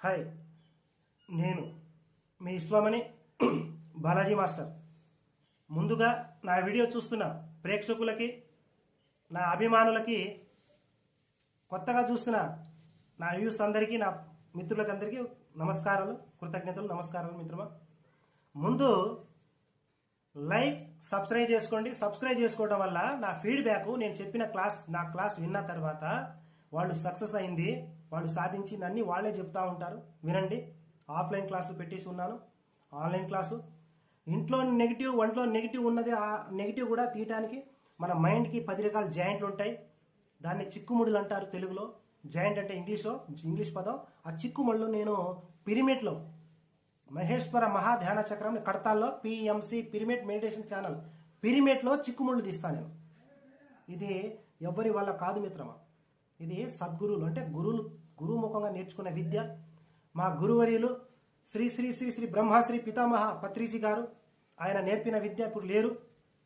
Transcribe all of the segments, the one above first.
Hi నేను మీ ఇస్వామని Balaji master. ముందుగా నా వీడియో చూస్తున్న ప్రేక్షకులకి నా అభిమానులకి కొత్తగా చూస్తున్న నా వ్యూస్ అందరికీ నా మిత్రులకి అందరికీ నమస్కారాలు కృతజ్ఞతలు నమస్కారాలు మిత్రమా? ముందు లైక్ సబ్స్క్రైబ్ చేసుకోండి. సబ్స్క్రైబ్ చేసుకోవడం వల్ల నా ఫీడ్బ్యాక్ నేను చెప్పిన క్లాస్ నా క్లాస్ విన్న తర్వాత వాళ్ళు సక్సెస్ అయింది. వాళ్ళు సాధించిందన్నీ వాళ్ళే చెప్తా ఉంటారు. వినండి. ఆఫ్లైన్ క్లాసులు పెట్టేసి ఉన్నాను. Online class. ఇంట్లో నెగిటివ్ ఒంట్లో నెగిటివ్ ఉన్నది ఆ నెగిటివ్ కూడా తీయటానికి మన మైండ్కి పది రకాల జాయింట్లు ఉంటాయి. దాన్ని చిక్కుముడులు అంటారు తెలుగులో. జాయింట్ అంటే ఇంగ్లీష్లో ఇంగ్లీష్ పదం. ఆ చిక్కుముళ్ళు నేను పిరిమిడ్లో మహేశ్వర మహాధ్యాన చక్రం కడతాల్లో పిఎంసి పిరిమిడ్ మెడిటేషన్ ఛానల్. పిరిమిడ్లో చిక్కుముళ్ళు తీస్తాను నేను. ఇది ఎవరి వల్ల కాదు మిత్రమా? ఇది సద్గురువులు. అంటే గురువులు గురువు ముఖంగా నేర్చుకున్న విద్య. మా గురువర్యులు శ్రీ శ్రీ శ్రీ శ్రీ బ్రహ్మశ్రీ పితామహ పత్రిసి గారు ఆయన నేర్పిన విద్య ఇప్పుడు లేరు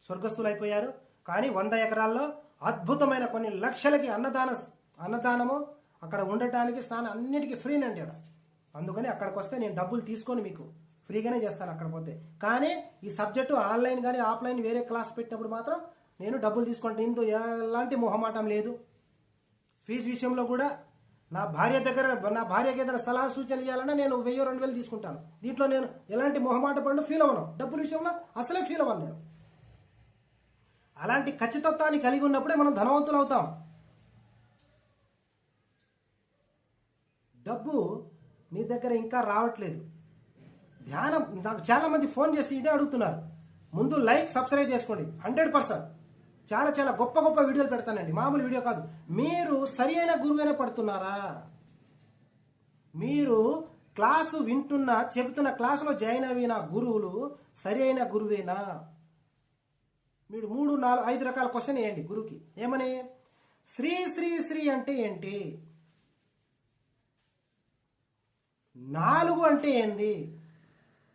స్వర్గస్థులైపోయారు. కానీ వంద ఎకరాల్లో అద్భుతమైన కొన్ని లక్షలకి అన్నదాన అన్నదానము అక్కడ ఉండటానికి స్నానం అన్నిటికీ ఫ్రీ అండి అందుకని అక్కడికి వస్తే నేను డబ్బులు తీసుకొని మీకు ఫ్రీగానే చేస్తాను అక్కడ పోతే. కానీ ఈ సబ్జెక్టు ఆన్లైన్ కానీ ఆఫ్లైన్ వేరే క్లాస్ పెట్టినప్పుడు మాత్రం నేను డబ్బులు తీసుకుంటే ఇందు ఎలాంటి మొహమాటం లేదు. ఫీజు విషయంలో కూడా నా భార్య దగ్గర నా భార్యకి ఏదైనా సలహా సూచన ఇవ్వాలన్నా నేను వెయ్యి రెండు వేలు తీసుకుంటాను. దీంట్లో నేను ఎలాంటి మొహమాట పడిన ఫీల్ అవ్వను. డబ్బుల విషయంలో అసలే ఫీల్ అవ్వను నేను. అలాంటి ఖచ్చితత్వాన్ని కలిగి ఉన్నప్పుడే మనం ధనవంతులు అవుతాం. డబ్బు నీ దగ్గర ఇంకా రావట్లేదు. ధ్యానం నాకు చాలా మంది ఫోన్ చేసి ఇదే అడుగుతున్నారు. ముందు లైక్ సబ్స్క్రైబ్ చేసుకోండి. Hundred percent. చాలా చాలా గొప్ప గొప్ప వీడియోలు పెడతానండి. మామూలు వీడియో కాదు. మీరు సరి అయిన గురువైనా పడుతున్నారా? మీరు క్లాసు వింటున్న చెబుతున్న క్లాసులో జాయిన్ అయిన గురువులు సరి అయిన గురువేనా? మీరు మూడు నాలుగు ఐదు రకాల క్వశ్చన్ వేయండి గురువుకి. ఏమని? శ్రీ శ్రీ శ్రీ అంటే ఏంటి? నాలుగు అంటే ఏంది?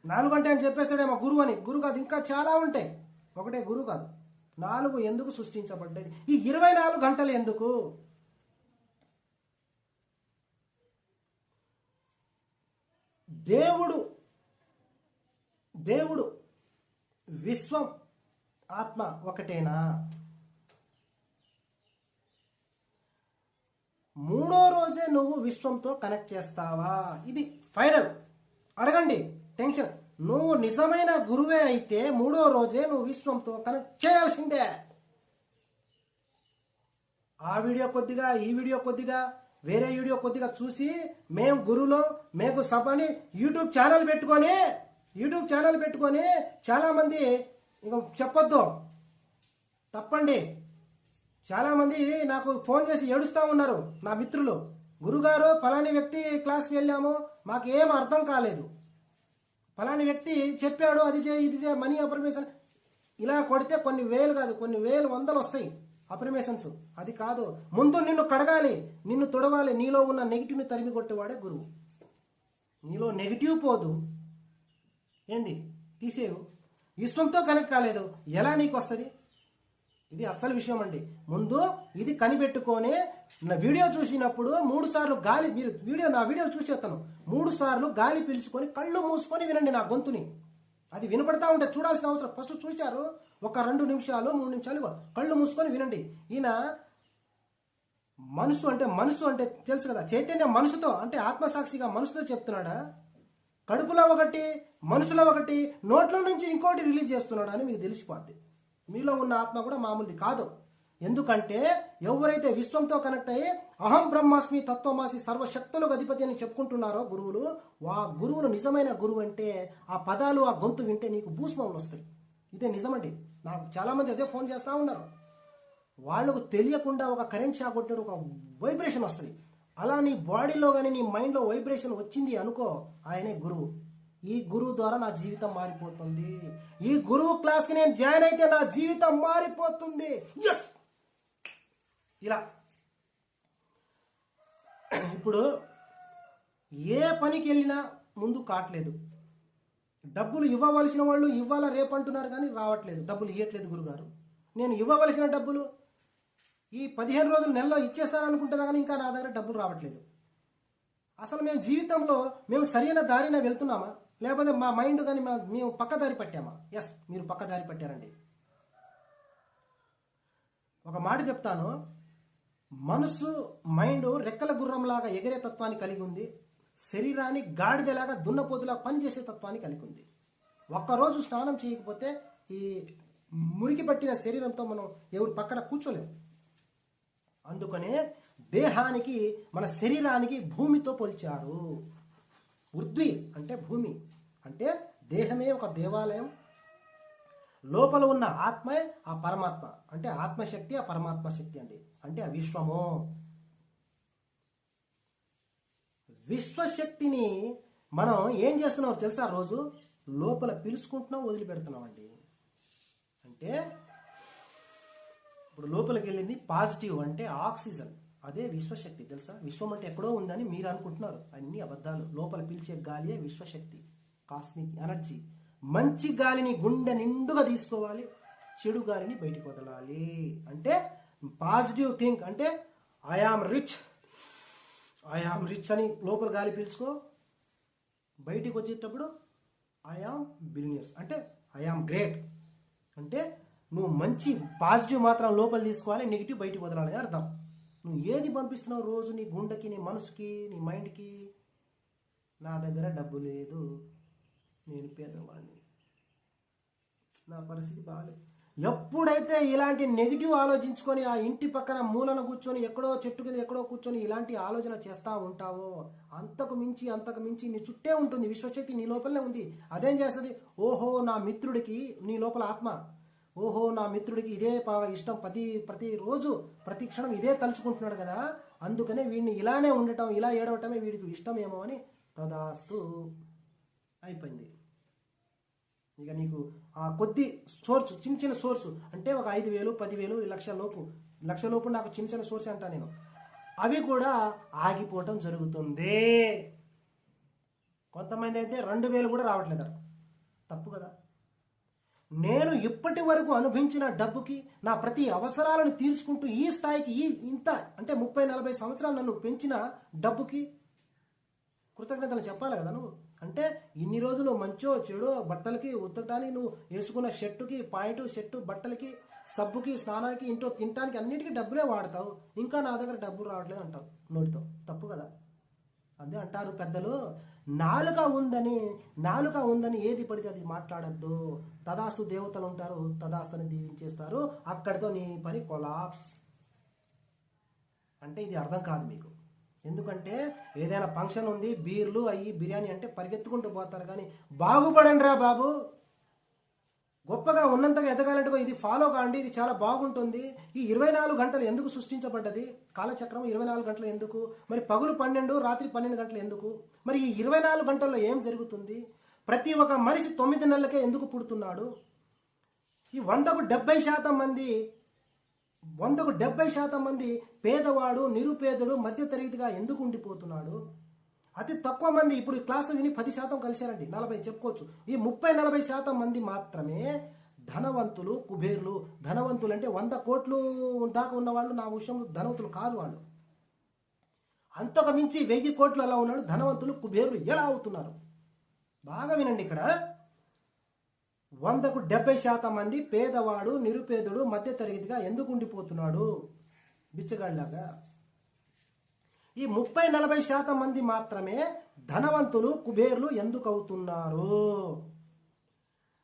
నాలుగు అంటే అని చెప్పేస్తాడేమో గురువు అని. గురువు కాదు ఇంకా చాలా ఉంటాయి. ఒకటే గురువు కాదు. నాలుగు ఎందుకు సృష్టించబడ్డది? ఈ ఇరవై నాలుగు గంటలు ఎందుకు? దేవుడు దేవుడు విశ్వం ఆత్మ ఒకటేనా? మూడో రోజే నువ్వు విశ్వంతో కనెక్ట్ చేస్తావా? ఇది ఫైనల్. అడగండి. టెన్షన్. నువ్వు నిజమైన గురువే అయితే మూడో రోజే నువ్వు విశ్వంతో కనెక్ట్ చేయాల్సిందే. ఆ వీడియో కొద్దిగా ఈ వీడియో కొద్దిగా వేరే వీడియో కొద్దిగా చూసి మేము గురువులో మేము సభని యూట్యూబ్ ఛానల్ పెట్టుకొని యూట్యూబ్ ఛానల్ పెట్టుకొని చాలా మంది ఇంకా చెప్పొద్దు. తప్పండి. చాలా మంది నాకు ఫోన్ చేసి ఏడుస్తా ఉన్నారు నా మిత్రులు. గురుగారు ఫలాని వ్యక్తి క్లాస్కి వెళ్ళాము మాకు ఏం అర్థం కాలేదు. ఫలాని వ్యక్తి చెప్పాడు అది చే ఇది చే మనీ అప్రమేషన్. ఇలా కొడితే కొన్ని వేలు కాదు కొన్ని వేలు వందలు వస్తాయి అప్రమేషన్స్. అది కాదు. ముందు నిన్ను కడగాలి నిన్ను తొడవాలి నీలో ఉన్న నెగిటివ్ని తరిమి కొట్టేవాడే గురువు. నీలో నెగిటివ్ పోదు. ఏంది? తీసేవు విశ్వంతో కనెక్ట్ కాలేదు. ఎలా నీకు వస్తుంది? ఇది అస్సలు విషయం అండి. ముందు ఇది కనిపెట్టుకొని నా వీడియో చూసినప్పుడు మూడు సార్లు గాలి మీరు వీడియో నా వీడియో చూసేస్తాను. మూడు సార్లు గాలి పీల్చుకొని కళ్ళు మూసుకొని వినండి నా గొంతుని. అది వినపడతా ఉంటే చూడాల్సిన అవసరం. ఫస్ట్ చూశారు ఒక రెండు నిమిషాలు మూడు నిమిషాలు కళ్ళు మూసుకొని వినండి. ఈయన మనసు అంటే మనసు అంటే తెలుసు కదా చైతన్య మనసుతో అంటే ఆత్మసాక్షిగా మనసుతో చెప్తున్నాడా? కడుపులో ఒకటి మనసులో ఒకటి నోట్లో నుంచి ఇంకోటి రిలీజ్ చేస్తున్నాడా అని మీకు తెలిసిపోద్ది. మీలో ఉన్న ఆత్మ కూడా మామూలుది కాదు. ఎందుకంటే ఎవరైతే విశ్వంతో కనెక్ట్ అయ్యి అహం బ్రహ్మాస్మి తత్వమాసి సర్వశక్తులకు అధిపతి అని చెప్పుకుంటున్నారో గురువులు ఆ గురువులు నిజమైన గురువు అంటే ఆ పదాలు ఆ గొంతు వింటే నీకు భూస్మములు వస్తాయి. ఇదే నిజమండి. నాకు చాలామంది అదే ఫోన్ చేస్తూ ఉన్నారు. వాళ్ళకు తెలియకుండా ఒక కరెంట్ షాక్ కొట్టినప్పుడు ఒక వైబ్రేషన్ వస్తుంది. అలా నీ బాడీలో కానీ నీ మైండ్లో వైబ్రేషన్ వచ్చింది అనుకో ఆయనే గురువు. ఈ గురువు ద్వారా నా జీవితం మారిపోతుంది. ఈ గురువు క్లాస్కి నేను జాయిన్ అయితే నా జీవితం మారిపోతుంది. ఎస్ ఇలా. ఇప్పుడు ఏ పనికి వెళ్ళినా ముందు కావట్లేదు డబ్బులు ఇవ్వవలసిన వాళ్ళు ఇవ్వాలా రేపంటున్నారు కానీ రావట్లేదు. డబ్బులు ఇవ్వట్లేదు గురుగారు. నేను ఇవ్వవలసిన డబ్బులు ఈ పదిహేను రోజులు నెలలో ఇచ్చేస్తాననుకుంటున్నా కానీ ఇంకా నా దగ్గర డబ్బులు రావట్లేదు. అసలు మేము జీవితంలో మేము సరైన దారిన వెళ్తున్నామా? లేకపోతే మా మైండ్ కానీ మా- మేము పక్కదారి పట్టామా? ఎస్ మీరు పక్కదారి పట్టారండి. ఒక మాట చెప్తాను. మనసు మైండ్ రెక్కల గుర్రంలాగా ఎగిరే తత్వాన్ని కలిగి ఉంది. శరీరాన్ని గాడిదలాగా దున్నపోతులా పనిచేసే తత్వాన్ని కలిగి ఉంది. ఒక్కరోజు స్నానం చేయకపోతే ఈ మురికి పట్టిన శరీరంతో మనం ఎవరు పక్కన కూర్చోలేము అందుకనే దేహానికి మన శరీరానికి భూమితో పోల్చారు. ఉద్వి అంటే భూమి. అంటే దేహమే ఒక దేవాలయం. లోపల ఉన్న ఆత్మే ఆ పరమాత్మ. అంటే ఆత్మశక్తి ఆ పరమాత్మ శక్తి అండి. అంటే ఆ విశ్వము. విశ్వశక్తిని మనం ఏం చేస్తున్నాం తెలుసా రోజు? లోపల పిలుచుకుంటున్నాం వదిలిపెడుతున్నాం అండి అంటే ఇప్పుడు లోపలికి వెళ్ళింది పాజిటివ్ అంటే ఆక్సిజన్. అదే విశ్వశక్తి తెలుసా? విశ్వం అంటే ఎక్కడో ఉందని మీరు అనుకుంటున్నారు. అన్ని అబద్ధాలు. లోపల పిలిచే గాలియే విశ్వశక్తి. Cosmic energy. మంచి గాలిని గుండె నిండుగా తీసుకోవాలి చెడు గాలిని బయటికి వదలాలి. అంటే పాజిటివ్ థింక్ అంటే I am rich I am rich అని లోపల గాలి పీల్చుకో. బయటికి వచ్చేటప్పుడు ఐ ఆమ్ బిలినియర్స్ అంటే ఐ ఆమ్ గ్రేట్ అంటే నువ్వు మంచి పాజిటివ్ మాత్రం లోపల తీసుకోవాలి నెగిటివ్ బయటికి వదలాలని అర్థం. నువ్వు ఏది పంపిస్తున్నావు రోజు నీ గుండెకి నీ మనసుకి నీ మైండ్కి? నా దగ్గర డబ్బు లేదు. నేను పేదవాడిని. నా పరిస్థితి బాగాలేదు ఎప్పుడైతే ఇలాంటి నెగిటివ్ ఆలోచించుకొని ఆ ఇంటి పక్కన మూలన కూర్చొని ఎక్కడో చెట్టు కింద ఎక్కడో కూర్చొని ఇలాంటి ఆలోచన చేస్తూ ఉంటావో అంతకు మించి అంతకు మించి నీ చుట్టే ఉంటుంది. విశ్వశక్తి నీ లోపలనే ఉంది. అదేం చేస్తుంది? ఓహో నా మిత్రుడికి నీ లోపల ఆత్మ. ఓహో నా మిత్రుడికి ఇదే ఇష్టం. ప్రతి ప్రతిరోజు ప్రతి క్షణం ఇదే తలుచుకుంటున్నాడు కదా. అందుకనే వీడిని ఇలానే ఉండటం ఇలా ఏడవటమే వీడికి ఇష్టమేమో అని తదాస్తు అయిపోయింది. ఇక నీకు ఆ కొద్ది సోర్స్ చిన్న చిన్న సోర్స్ అంటే ఒక ఐదు వేలు పదివేలు లక్ష లోపు లక్ష లోపు నాకు చిన్న చిన్న సోర్స్ అంటా నేను. అవి కూడా ఆగిపోవటం జరుగుతుంది. కొంతమంది అయితే రెండు వేలు కూడా రావట్లేదు తప్పు కదా. నేను ఇప్పటి వరకు అనుభవించిన డబ్బుకి నా ప్రతి అవసరాలను తీర్చుకుంటూ ఈ స్థాయికి ఈ ఇంత అంటే ముప్పై నలభై సంవత్సరాలు నన్ను పెంచిన డబ్బుకి కృతజ్ఞతలు చెప్పాలి కదా నువ్వు? అంటే ఇన్ని రోజులు మంచో చెడో బట్టలకి ఉతకడానికి నువ్వు వేసుకున్న షర్టుకి పాయింట్ షర్టు బట్టలకి సబ్బుకి స్నానానికి ఇంట్లో తినడానికి అన్నిటికీ డబ్బులే వాడతావు. ఇంకా నా దగ్గర డబ్బులు రావట్లేదు అంటావు నోటితో. తప్పు కదా? అదే అంటారు పెద్దలు. నాలుక ఉందని నాలుక ఉందని ఏది పడితే అది మాట్లాడద్దు. తదాస్తు దేవతలు ఉంటారు తదాస్తుని దీవించేస్తారు. అక్కడితో నీ పని కొలాప్స్. అంటే ఇది అర్థం కాదు మీకు. ఎందుకంటే ఏదైనా ఫంక్షన్ ఉంది బీర్లు అయ్యి బిర్యానీ అంటే పరిగెత్తుకుంటూ పోతారు కానీ బాగుపడండి రా బాబు. గొప్పగా ఉన్నంతగా ఎదగాలంటే ఇది ఫాలో కాండి ఇది చాలా బాగుంటుంది. ఈ ఇరవై నాలుగు గంటలు ఎందుకు సృష్టించబడ్డది? కాలచక్రం ఇరవై నాలుగు గంటలు ఎందుకు? మరి పగులు పన్నెండు రాత్రి పన్నెండు గంటలు ఎందుకు? మరి ఈ ఇరవై నాలుగు గంటల్లో ఏం జరుగుతుంది? ప్రతి ఒక్క మనిషి తొమ్మిది నెలలకే ఎందుకు పుడుతున్నాడు? ఈ వందకు డెబ్బై శాతం మంది వందకు డెబ్బై శాతం మంది పేదవాడు నిరుపేదడు మధ్యతరగతిగా ఎందుకు ఉండిపోతున్నాడు? అతి తక్కువ మంది ఇప్పుడు క్లాసు విని పది శాతం కలిశారండి. నలభై చెప్పుకోవచ్చు. ఈ ముప్పై నలభై శాతం మంది మాత్రమే ధనవంతులు కుబేర్లు. ధనవంతులు అంటే వంద కోట్లు దాకా ఉన్నవాళ్ళు నా విషయంలో ధనవంతులు కాదు వాళ్ళు. అంతకు మించి వెయ్యి కోట్లు అలా ఉన్నాడు ధనవంతులు కుబేరులు. ఎలా అవుతున్నారు? బాగా వినండి ఇక్కడ. వందకు డెబ్బై శాతం మంది పేదవాడు నిరుపేదుడు మధ్యతరగతిగా ఎందుకు ఉండిపోతున్నాడు? బిచ్చగాళ్ళలాగా. ఈ ముప్పై నలభై శాతం మంది మాత్రమే ధనవంతులు కుబేర్లు ఎందుకు అవుతున్నారు?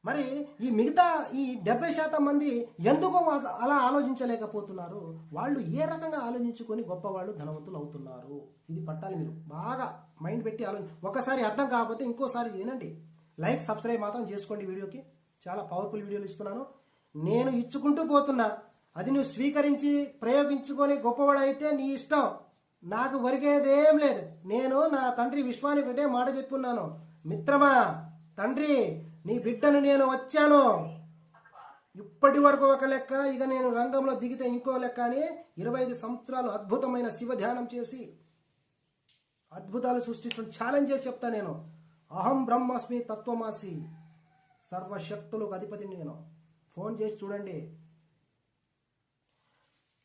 మరి ఈ మిగతా ఈ డెబ్బై శాతం మంది ఎందుకు అలా ఆలోచించలేకపోతున్నారు? వాళ్ళు ఏ రకంగా ఆలోచించుకొని గొప్పవాళ్ళు ధనవంతులు అవుతున్నారు? ఇది పట్టాలి మీరు. బాగా మైండ్ పెట్టి ఆలోచి ఒకసారి అర్థం కాకపోతే ఇంకోసారి వినండి. లైక్ సబ్స్క్రైబ్ మాత్రం చేసుకోండి వీడియోకి. చాలా పవర్ఫుల్ వీడియోలు ఇస్తున్నాను. నేను ఇచ్చుకుంటూ పోతున్నా. అది నువ్వు స్వీకరించి ప్రయోగించుకొని గొప్పవాడైతే నీ ఇష్టం. నాకు ఒరిగేదేం లేదు. నేను నా తండ్రి విశ్వానికి ఒకటే మాట చెప్పున్నాను. మిత్రమా తండ్రి నీ బిడ్డను నేను వచ్చాను. ఇప్పటి వరకు ఒక లెక్క ఇక నేను రంగంలో దిగితే ఇంకో లెక్క అని ఇరవై ఐదు సంవత్సరాలు అద్భుతమైన శివ ధ్యానం చేసి అద్భుతాలు సృష్టిస్తున్న ఛాలెంజ్ చేసి చెప్తా నేను. అహం బ్రహ్మాస్మి తత్వమాసి. సర్వశక్తులకు అధిపతి నేను. ఫోన్ చేసి చూడండి.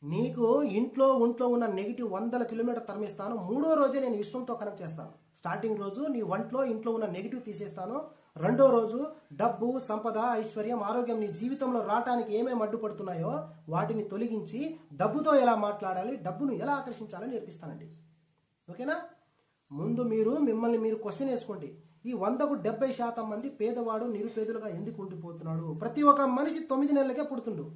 నీకు ఇంట్లో ఒంట్లో ఉన్న నెగిటివ్ వందల కిలోమీటర్ తరమిస్తాను. మూడో రోజే నేను విశ్వంతో కనెక్ట్ చేస్తాను. స్టార్టింగ్ రోజు నీ ఒంట్లో ఇంట్లో ఉన్న నెగిటివ్ తీసేస్తాను. రెండో రోజు డబ్బు సంపద ఐశ్వర్యం ఆరోగ్యం నీ జీవితంలో రావటానికి ఏమేమి అడ్డుపడుతున్నాయో వాటిని తొలగించి డబ్బుతో ఎలా మాట్లాడాలి డబ్బును ఎలా ఆకర్షించాలో నేర్పిస్తానండి. ఓకేనా? ముందు మీరు మిమ్మల్ని మీరు క్వశ్చన్ వేసుకోండి. ఈ వందకు డెబ్బై శాతం మంది పేదవాడు నిరుపేదలుగా ఎందుకు ఉండిపోతున్నాడు? ప్రతి ఒక్క మనిషి తొమ్మిది నెలలకే పుడుతుండు.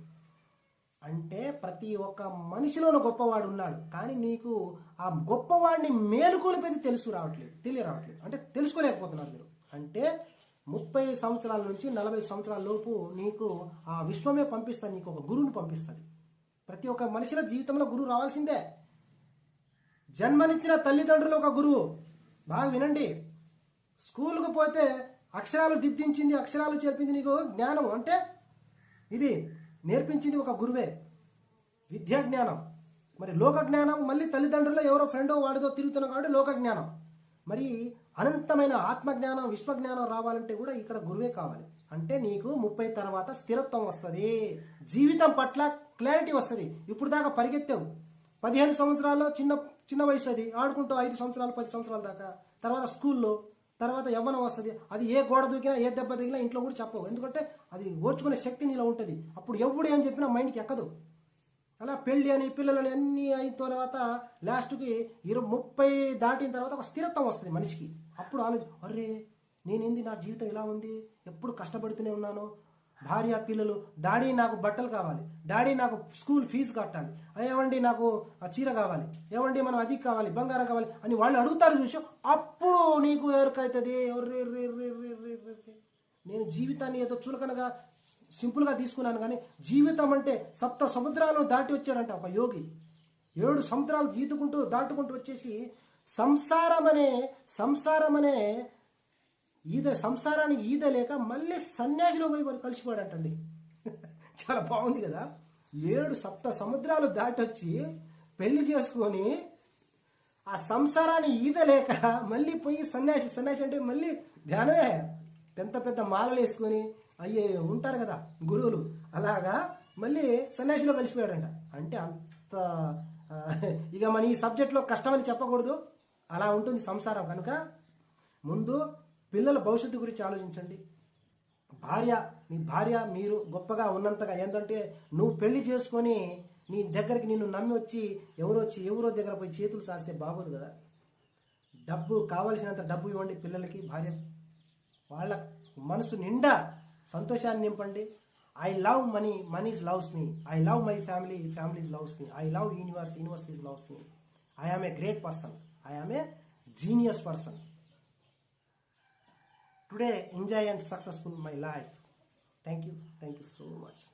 అంటే ప్రతి ఒక్క మనిషిలోనూ గొప్పవాడు ఉన్నాడు. కానీ నీకు ఆ గొప్పవాడిని మేలుకొలిపేది తెలుసు రావట్లేదు తెలియ రావట్లేదు అంటే తెలుసుకోలేకపోతున్నారు మీరు. అంటే ముప్పై సంవత్సరాల నుంచి నలభై సంవత్సరాల లోపు నీకు ఆ విశ్వమే పంపిస్తుంది నీకు ఒక గురువుని పంపిస్తుంది. ప్రతి ఒక్క మనిషిలో జీవితంలో గురువు రావాల్సిందే. జన్మనిచ్చిన తల్లిదండ్రులు ఒక గురువు. బాగా వినండి. స్కూల్కు పోతే అక్షరాలు దిద్దించింది అక్షరాలు చేర్పింది నీకు జ్ఞానం అంటే? ఇది నేర్పించింది ఒక గురువే. విద్యా జ్ఞానం. మరి లోక జ్ఞానం మళ్ళీ తల్లిదండ్రుల్లో ఎవరో ఫ్రెండో వాడితో తిరుగుతున్నాం కాబట్టి లోక జ్ఞానం. మరి అనంతమైన ఆత్మజ్ఞానం విశ్వజ్ఞానం విశ్వ జ్ఞానం రావాలంటే కూడా ఇక్కడ గురువే కావాలి. అంటే నీకు ముప్పై తర్వాత స్థిరత్వం వస్తుంది. జీవితం పట్ల క్లారిటీ వస్తుంది. ఇప్పుడు దాకా పరిగెత్తావు. పదిహేను సంవత్సరాల్లో చిన్న చిన్న వయసు అది. ఆడుకుంటూ ఐదు సంవత్సరాలు పది సంవత్సరాల దాకా. తర్వాత స్కూల్లో తర్వాత యవ్వనం వస్తుంది. అది ఏ గోడ దూకినా ఏ దెబ్బ తగిలినా ఇంట్లో కూడా చెప్పవు. ఎందుకంటే అది ఓర్చుకునే శక్తి నీలో ఉంటుంది. అప్పుడు ఎవడు అని చెప్పినా మైండ్కి ఎక్కదు. అలా పెళ్ళి అని పిల్లలని అన్ని అయిన తర్వాత లాస్ట్కి ఇరవై ముప్పై దాటిన తర్వాత ఒక స్థిరత్వం వస్తుంది మనిషికి. అప్పుడు ఆలోచి అరే నేనేంది నా జీవితం ఇలా ఉంది? ఎప్పుడు కష్టపడుతూనే ఉన్నాను? భార్య పిల్లలు డాడీ నాకు బట్టలు కావాలి. డాడీ నాకు స్కూల్ ఫీజు కట్టాలి. ఏమండి నాకు ఆ చీర కావాలి? ఏమండి మనం అది కావాలి బంగారం కావాలి? అని వాళ్ళు అడుగుతారు చూసి అప్పుడు నీకు ఎవరికైతుంది నేను జీవితాన్ని ఏదో చులకనగా సింపుల్గా తీసుకున్నాను కానీ జీవితం అంటే సప్త సముద్రాలను దాటి వచ్చాడంట ఒక యోగి. ఏడు సముద్రాలు జీతుకుంటూ దాటుకుంటూ వచ్చేసి సంసారం అనే సంసారం అనే ఈద సంసారానికి ఈద లేక మళ్ళీ సన్యాసిలో పోయి మరి కలిసిపోయాడటండి. చాలా బాగుంది కదా. ఏడు సప్త సముద్రాలు దాటొచ్చి పెళ్ళి చేసుకొని ఆ సంసారాన్ని ఈదలేక మళ్ళీ పోయి సన్యాసి సన్యాసి అంటే మళ్ళీ ధ్యానమే. పెద్ద పెద్ద మాలలు వేసుకొని అయ్యే ఉంటారు కదా గురువులు. అలాగా మళ్ళీ సన్యాసిలో కలిసిపోయాడంట. అంటే అంత ఇక మన ఈ సబ్జెక్ట్లో కష్టమని చెప్పకూడదు. అలా ఉంటుంది సంసారం కనుక. ముందు పిల్లల భవిష్యత్తు గురించి ఆలోచించండి. భార్య మీ భార్య మీరు గొప్పగా ఉన్నంతగా ఏంటంటే నువ్వు పెళ్ళి చేసుకొని నీ దగ్గరికి నిన్ను నమ్మి వచ్చి ఎవరో వచ్చి ఎవరో దగ్గర పోయి చేతులు చాస్తే బాగోదు కదా. డబ్బు కావలసినంత డబ్బు ఇవ్వండి పిల్లలకి భార్య. వాళ్ళ మనసు నిండా సంతోషాన్ని నింపండి. I love money monies loves me I love my family families loves me I love universe universe is loves me I am a great person I am a genius person today enjoy and successful my life. Thank you. Thank you so much.